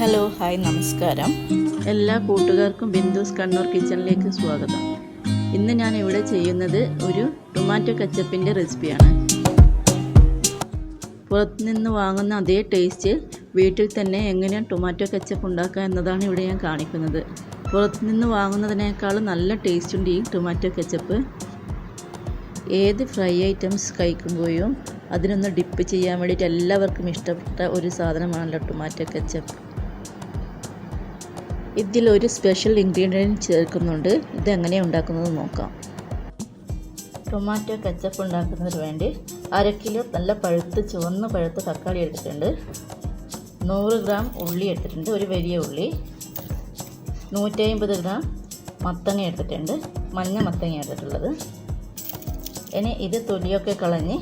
Hello hi നമസ്കാരം. എല്ലാ കൂട്ടുകാർക്കും ബിന്ദുസ് കണ്ണൂർ കിച്ചണിലേക്ക് സ്വാഗതം. ഇന്ന് ഞാൻ ഇവിടെ ചെയ്യുന്നത് ഒരു ടൊമാറ്റോ കച്ചപ്പിന്റെ റെസിപ്പിയാണ്. പുറത്തുനിന്ന് വാങ്ങുന്ന അതേ ടേസ്റ്റ് വീട്ടിൽ തന്നെ എങ്ങനെയാണ് ടൊമാറ്റോ കച്ചപ്പ് ഉണ്ടാക്കുക എന്നതാണ് ഇവിടെ ഞാൻ കാണിക്കുന്നത്. പുറത്തുനിന്ന് വാങ്ങുന്നതിനേക്കാളും നല്ല ടേസ്റ്റ് ഉണ്ട് ഈ ടൊമാറ്റോ കച്ചപ്പ്. ഏത് ഫ്രൈ ഐറ്റംസ് കഴിക്കുമ്പോഴും അതിനൊന്ന് ഡിപ്പ് ചെയ്യാൻ വേണ്ടിയിട്ട് എല്ലാവർക്കും ഇഷ്ടപ്പെട്ട ഒരു സാധനമാണല്ലോ ടൊമാറ്റോ കച്ചപ്പ്. ഇതിലൊരു സ്പെഷ്യൽ ഇൻഗ്രീഡിയന്റ് ചേർക്കുന്നുണ്ട്. ഇതെങ്ങനെയാണ് ഉണ്ടാക്കുന്നത് നോക്കാം. ടൊമാറ്റോ കച്ചപ്പ് ഉണ്ടാക്കുന്നതിന് വേണ്ടി അര കിലോ നല്ല പഴുത്ത് ചുവന്ന പഴുത്ത തക്കാളി എടുത്തിട്ടുണ്ട്. നൂറ് ഗ്രാം ഉള്ളി എടുത്തിട്ടുണ്ട് ഒരു വലിയ ഉള്ളി. നൂറ്റി അമ്പത് ഗ്രാം മത്തങ്ങ എടുത്തിട്ടുണ്ട് മഞ്ഞ മത്തങ്ങ എടുത്തിട്ടുള്ളത്. ഇനി ഇത് തൊലിയൊക്കെ കളഞ്ഞ്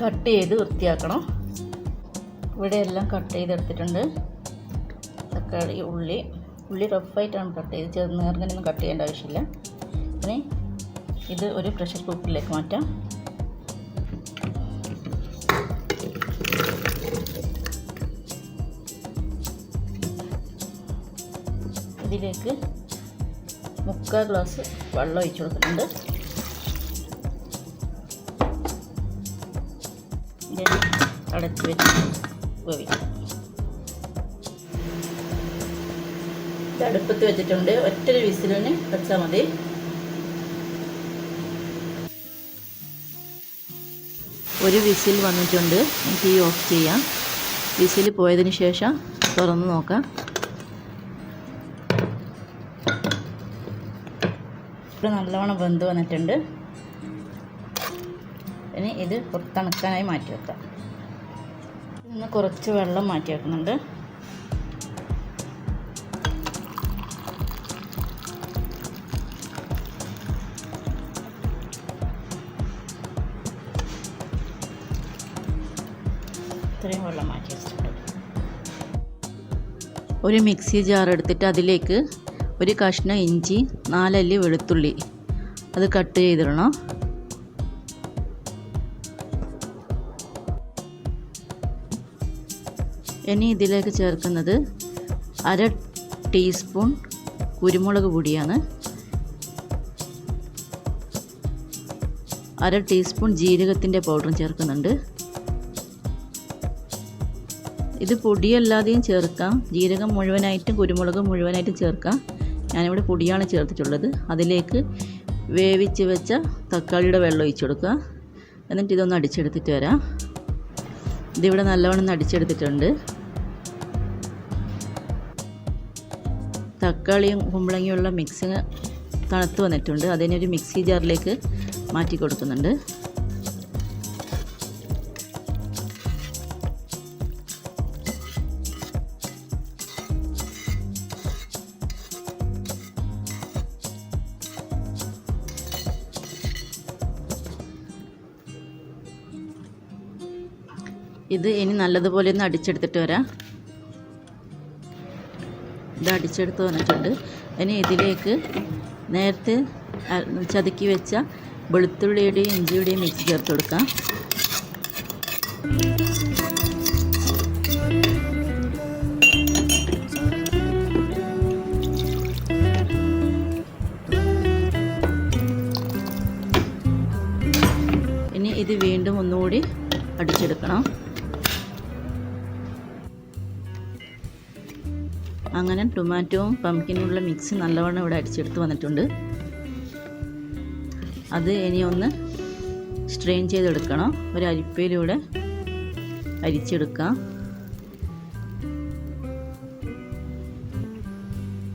കട്ട് ചെയ്ത് വൃത്തിയാക്കണം. ഇവിടെ എല്ലാം കട്ട് ചെയ്തെടുത്തിട്ടുണ്ട്. തക്കാളി ഉള്ളി. ഉള്ളി റഫായിട്ടാണ് കട്ട് ചെയ്ത് ചെറു നേർങ്ങനൊന്നും കട്ട് ചെയ്യേണ്ട ആവശ്യമില്ല. ഇനി ഇത് ഒരു പ്രഷർ കുക്കറിലേക്ക് മാറ്റാം. ഇതിലേക്ക് മുക്കാൽ ഗ്ലാസ് വെള്ളം ഒഴിച്ചു കൊടുക്കുന്നുണ്ട് അടച്ച് വെച്ച് വേവിക്കാം. അടുപ്പത്ത് വെച്ചിട്ടുണ്ട്. ഒറ്റൊരു വിസിലിന് വെച്ചാൽ മതി. ഒരു വിസിൽ വന്നിട്ടുണ്ട്. തീ ഓഫ് ചെയ്യാം. വിസിൽ പോയതിന് ശേഷം തുറന്ന് നോക്കാം. ഇവിടെ നല്ലവണ്ണം വെന്ത് വന്നിട്ടുണ്ട്. ഇനി ഇത് പുറത്തണക്കാനായി മാറ്റി വെക്കാം. ഇന്ന് കുറച്ച് വെള്ളം മാറ്റി വെക്കുന്നുണ്ട്. ഇത്രയും വെള്ളം മാറ്റി വെച്ചിട്ടുണ്ട് ഒരു മിക്സി ജാർ എടുത്തിട്ട് അതിലേക്ക് ഒരു കഷ്ണം ഇഞ്ചി നാലല്ലി വെളുത്തുള്ളി. അത് കട്ട് ചെയ്തിടണം. ഇനി ഇതിലേക്ക് ചേർക്കുന്നത് അര ടീസ്പൂൺ കുരുമുളക് പൊടിയാണ്. അര ടീസ്പൂൺ ജീരകത്തിന്റെ പൗഡറും ചേർക്കുന്നുണ്ട്. ഇത് പൊടിയല്ലാതെയും ചേർക്കാം. ജീരകം മുഴുവനായിട്ടും കുരുമുളക് മുഴുവനായിട്ടും ചേർക്കാം. ഞാനിവിടെ പൊടിയാണ് ചേർത്തിട്ടുള്ളത്. അതിലേക്ക് വേവിച്ച് വെച്ച തക്കാളിയുടെ വെള്ളം ഒഴിച്ചു കൊടുക്കുക. എന്നിട്ട് ഇതൊന്ന് അടിച്ചെടുത്തിട്ട് വരാം. ഇതിവിടെ നല്ലവണ്ണം അടിച്ചെടുത്തിട്ടുണ്ട്. തക്കാളിയും കുമ്പളങ്ങിയുള്ള മിക്സിങ് തണുത്ത് വന്നിട്ടുണ്ട്. അതിനൊരു മിക്സി ജാറിലേക്ക് മാറ്റി കൊടുക്കുന്നുണ്ട്. ഇത് ഇനി നല്ലതുപോലെ ഒന്ന് അടിച്ചെടുത്തിട്ട് വരാം. ഇത് അടിച്ചെടുത്ത് വന്നിട്ടുണ്ട്. ഇനി ഇതിലേക്ക് നേരത്തെ ചതുക്കി വെച്ച വെളുത്തുള്ളിയുടെയും ഇഞ്ചിയുടെയും മിക്സ് ചേർത്ത് കൊടുക്കാം. ഇനി ഇത് വീണ്ടും ഒന്നുകൂടി അടിച്ചെടുക്കണം. അങ്ങനെ ടൊമാറ്റോവും പംകിനുള്ള മിക്സ് നല്ലവണ്ണം ഇവിടെ അടിച്ചെടുത്ത് വന്നിട്ടുണ്ട്. അത് ഇനി ഒന്ന് സ്ട്രെയിൻ ചെയ്തെടുക്കണം. ഒരു അരിപ്പയിലൂടെ അരിച്ചെടുക്കാം.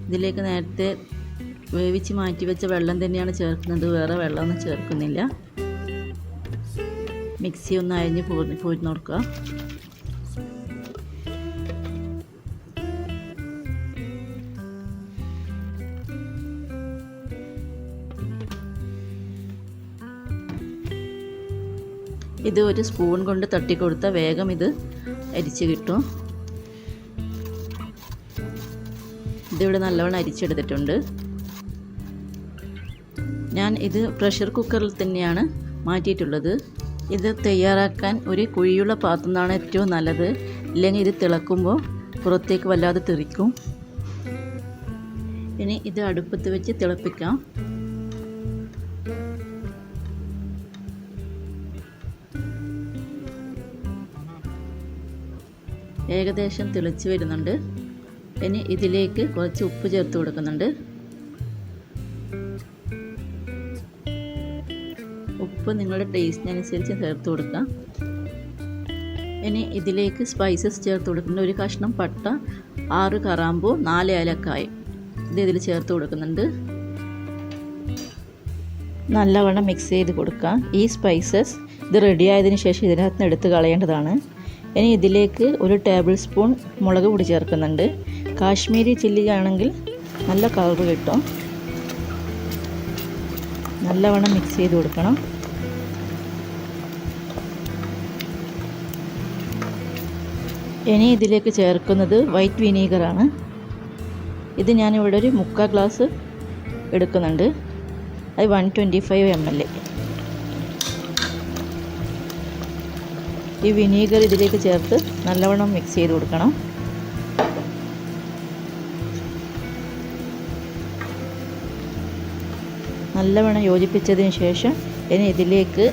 ഇതിലേക്ക് നേരത്തെ വേവിച്ച് മാറ്റി വെച്ച വെള്ളം തന്നെയാണ് ചേർക്കുന്നത്. വേറെ വെള്ളമൊന്നും ചേർക്കുന്നില്ല. മിക്സി ഒന്ന് അരിഞ്ഞ് പോയി പോയി നോക്കുക. ഇത് ഒരു സ്പൂൺ കൊണ്ട് തട്ടിക്കൊടുത്താൽ വേഗം ഇത് അരിച്ച് കിട്ടും. ഇതിവിടെ നല്ലവണ്ണം അരിച്ചെടുത്തിട്ടുണ്ട്. ഞാൻ ഇത് പ്രഷർ കുക്കറിൽ തന്നെയാണ് മാറ്റിയിട്ടുള്ളത്. ഇത് തയ്യാറാക്കാൻ ഒരു കുഴിയുള്ള പാത്രം എന്നാണ് ഏറ്റവും നല്ലത്. ഇല്ലെങ്കിൽ ഇത് തിളക്കുമ്പോൾ പുറത്തേക്ക് വല്ലാതെ തെറിക്കും. ഇനി ഇത് അടുപ്പത്ത് വെച്ച് തിളപ്പിക്കാം. ഏകദേശം തിളച്ച് വരുന്നുണ്ട്. ഇനി ഇതിലേക്ക് കുറച്ച് ഉപ്പ് ചേർത്ത് കൊടുക്കുന്നുണ്ട്. ഉപ്പ് നിങ്ങളുടെ ടേസ്റ്റിനനുസരിച്ച് ചേർത്ത് കൊടുക്കാം ഇനി ഇതിലേക്ക് സ്പൈസസ് ചേർത്ത് കൊടുക്കുന്നുണ്ട്. ഒരു കഷ്ണം പട്ട ആറ് കറാമ്പൂ നാല് ഏലക്കായ്. ഇത് ഇതിൽ ചേർത്ത് കൊടുക്കുന്നുണ്ട്. നല്ലവണ്ണം മിക്സ് ചെയ്ത് കൊടുക്കുക. ഈ സ്പൈസസ് ഇത് റെഡി ആയതിനു ശേഷം ഇതിനകത്ത് നിന്ന് എടുത്ത് കളയേണ്ടതാണ്. ഇനി ഇതിലേക്ക് ഒരു ടേബിൾ സ്പൂൺ മുളക് പൊടി ചേർക്കുന്നുണ്ട്. കാശ്മീരി ചില്ലി ആണെങ്കിൽ നല്ല കളർ കിട്ടും. നല്ലവണ്ണം മിക്സ് ചെയ്ത് കൊടുക്കണം. ഇനി ഇതിലേക്ക് ചേർക്കുന്നത് വൈറ്റ് വിനീഗറാണ് ഇത് ഞാനിവിടെ ഒരു മുക്കാൽ ഗ്ലാസ് എടുക്കുന്നുണ്ട്. അത് one twenty five M L ഈ വിനീഗർ ഇതിലേക്ക് ചേർത്ത് നല്ലവണ്ണം മിക്സ് ചെയ്ത് കൊടുക്കണം. നല്ലവണ്ണം യോജിപ്പിച്ചതിന് ശേഷം ഇനി ഇതിലേക്ക്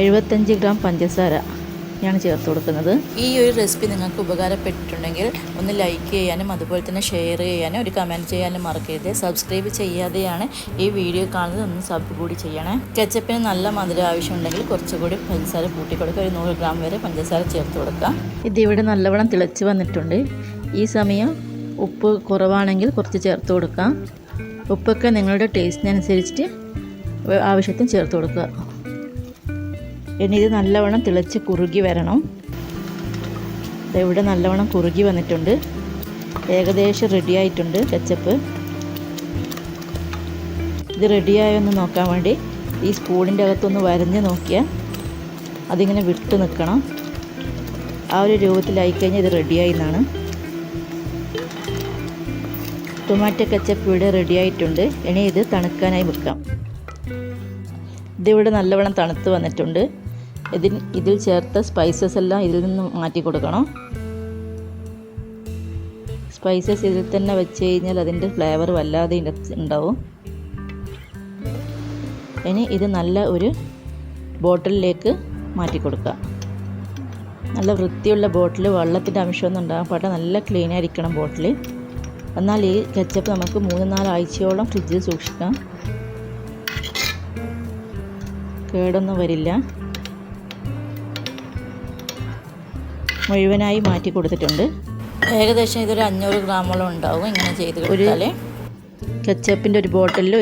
എഴുപത്തഞ്ച് ഗ്രാം പഞ്ചസാര ഞാൻ ചേർത്ത് കൊടുക്കുന്നത്. ഈ ഒരു റെസിപ്പി നിങ്ങൾക്ക് ഉപകാരപ്പെട്ടിട്ടുണ്ടെങ്കിൽ ഒന്ന് ലൈക്ക് ചെയ്യാനും അതുപോലെ തന്നെ ഷെയർ ചെയ്യാനും ഒരു കമന്റ് ചെയ്യാനും മറക്കരുത്. സബ്സ്ക്രൈബ് ചെയ്യാതെയാണ് ഈ വീഡിയോ കാണുന്നത്. ഒന്ന് സബ് കൂടി ചെയ്യണേ. കെച്ചപ്പിന് നല്ല മധുരം ആവശ്യമുണ്ടെങ്കിൽ കുറച്ചുകൂടി പഞ്ചസാര കൂട്ടി കൊടുക്കുക ഒരു നൂറ് ഗ്രാം വരെ പഞ്ചസാര ചേർത്ത് കൊടുക്കാം ഇതിവിടെ നല്ലവണ്ണം തിളച്ച് വന്നിട്ടുണ്ട്. ഈ സമയം ഉപ്പ് കുറവാണെങ്കിൽ കുറച്ച് ചേർത്ത് കൊടുക്കാം. ഉപ്പൊക്കെ നിങ്ങളുടെ ടേസ്റ്റിനനുസരിച്ചിട്ട് ആവശ്യത്തിന് ചേർത്ത് കൊടുക്കുക. ഇനി ഇത് നല്ലവണ്ണം തിളച്ച് കുറുകി വരണം. ഇവിടെ നല്ലവണ്ണം കുറുകി വന്നിട്ടുണ്ട്. ഏകദേശം റെഡി ആയിട്ടുണ്ട് കച്ചപ്പ് ഇത് റെഡിയായൊന്ന് നോക്കാൻ വേണ്ടി ഈ സ്പൂണിന്റെ അകത്തൊന്ന് വരഞ്ഞ് നോക്കിയാൽ അതിങ്ങനെ വിട്ട് നിൽക്കണം ആ ഒരു രൂപത്തിലായി കഴിഞ്ഞാൽ ഇത് റെഡിയായി എന്നാണ് ടൊമാറ്റോ കച്ചപ്പ് ഇവിടെ റെഡി ആയിട്ടുണ്ട്. ഇനി ഇത് തണുക്കാനായി വെക്കാം. ഇതിവിടെ നല്ലവണ്ണം തണുത്ത് വന്നിട്ടുണ്ട്. ഇതിൽ ഇതിൽ ചേർത്ത സ്പൈസസ് എല്ലാം ഇതിൽ നിന്ന് മാറ്റി കൊടുക്കണം. സ്പൈസസ് ഇതിൽ തന്നെ വെച്ച് കഴിഞ്ഞാൽ അതിന്റെ ഫ്ലേവർ വല്ലാതെ ഉണ്ടാവും ഇനി ഇത് നല്ല ഒരു ബോട്ടിലേക്ക് മാറ്റി കൊടുക്കുക. നല്ല വൃത്തിയുള്ള ബോട്ടിൽ വെള്ളത്തിന്റെ അംശമൊന്നും ഉണ്ടാകാൻ പാടില്ല. നല്ല ക്ലീൻ ആയിരിക്കണം ബോട്ടിൽ. എന്നാൽ ഈ കെച്ചപ്പ് നമുക്ക് മൂന്ന് നാല് ആഴ്ചയോളം ഫ്രിഡ്ജിൽ സൂക്ഷിക്കാം. കേടൊന്നും വരില്ല. മുഴുവനായി മാറ്റി കൊടുത്തിട്ടുണ്ട്. ഏകദേശം ഇതൊരു അഞ്ഞൂറ് ഗ്രാമോളം ഉണ്ടാവും. ഇങ്ങനെ ചെയ്ത് കൊടുത്താൽ കെച്ചപ്പിന്റെ ഒരു ബോട്ടിലിൽ